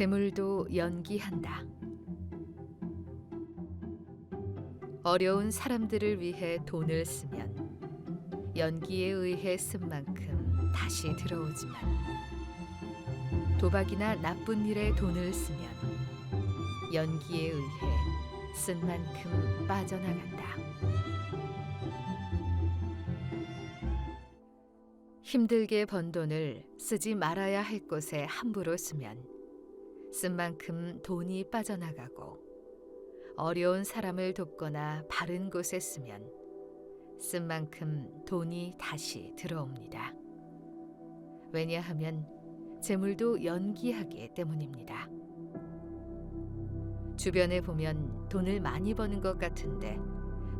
재물도 연기한다. 어려운 사람들을 위해 돈을 쓰면 연기에 의해 쓴 만큼 다시 들어오지만 도박이나 나쁜 일에 돈을 쓰면 연기에 의해 쓴 만큼 빠져나간다. 힘들게 번 돈을 쓰지 말아야 할 곳에 함부로 쓰면 쓴 만큼 돈이 빠져나가고 어려운 사람을 돕거나 바른 곳에 쓰면 쓴 만큼 돈이 다시 들어옵니다. 왜냐하면 재물도 연기하기 때문입니다. 주변에 보면 돈을 많이 버는 것 같은데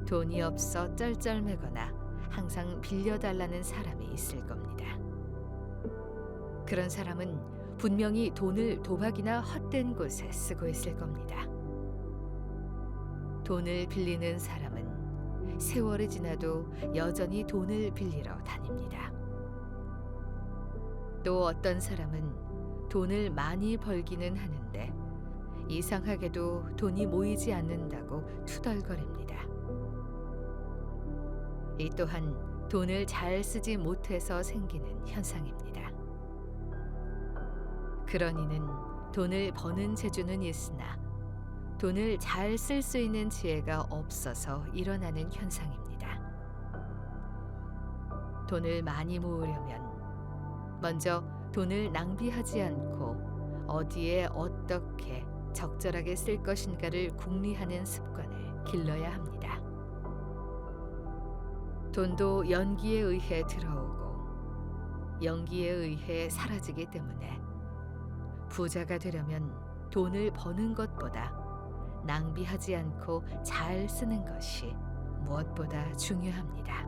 돈이 없어 쩔쩔매거나 항상 빌려달라는 사람이 있을 겁니다. 그런 사람은 분명히 돈을 도박이나 헛된 곳에 쓰고 있을 겁니다. 돈을 빌리는 사람은 세월이 지나도 여전히 돈을 빌리러 다닙니다. 또 어떤 사람은 돈을 많이 벌기는 하는데 이상하게도 돈이 모이지 않는다고 투덜거립니다. 이 또한 돈을 잘 쓰지 못해서 생기는 현상입니다. 그런 이는 돈을 버는 재주는 있으나 돈을 잘 쓸 수 있는 지혜가 없어서 일어나는 현상입니다. 돈을 많이 모으려면 먼저 돈을 낭비하지 않고 어디에 어떻게 적절하게 쓸 것인가를 궁리하는 습관을 길러야 합니다. 돈도 연기에 의해 들어오고 연기에 의해 사라지기 때문에 부자가 되려면 돈을 버는 것보다 낭비하지 않고 잘 쓰는 것이 무엇보다 중요합니다.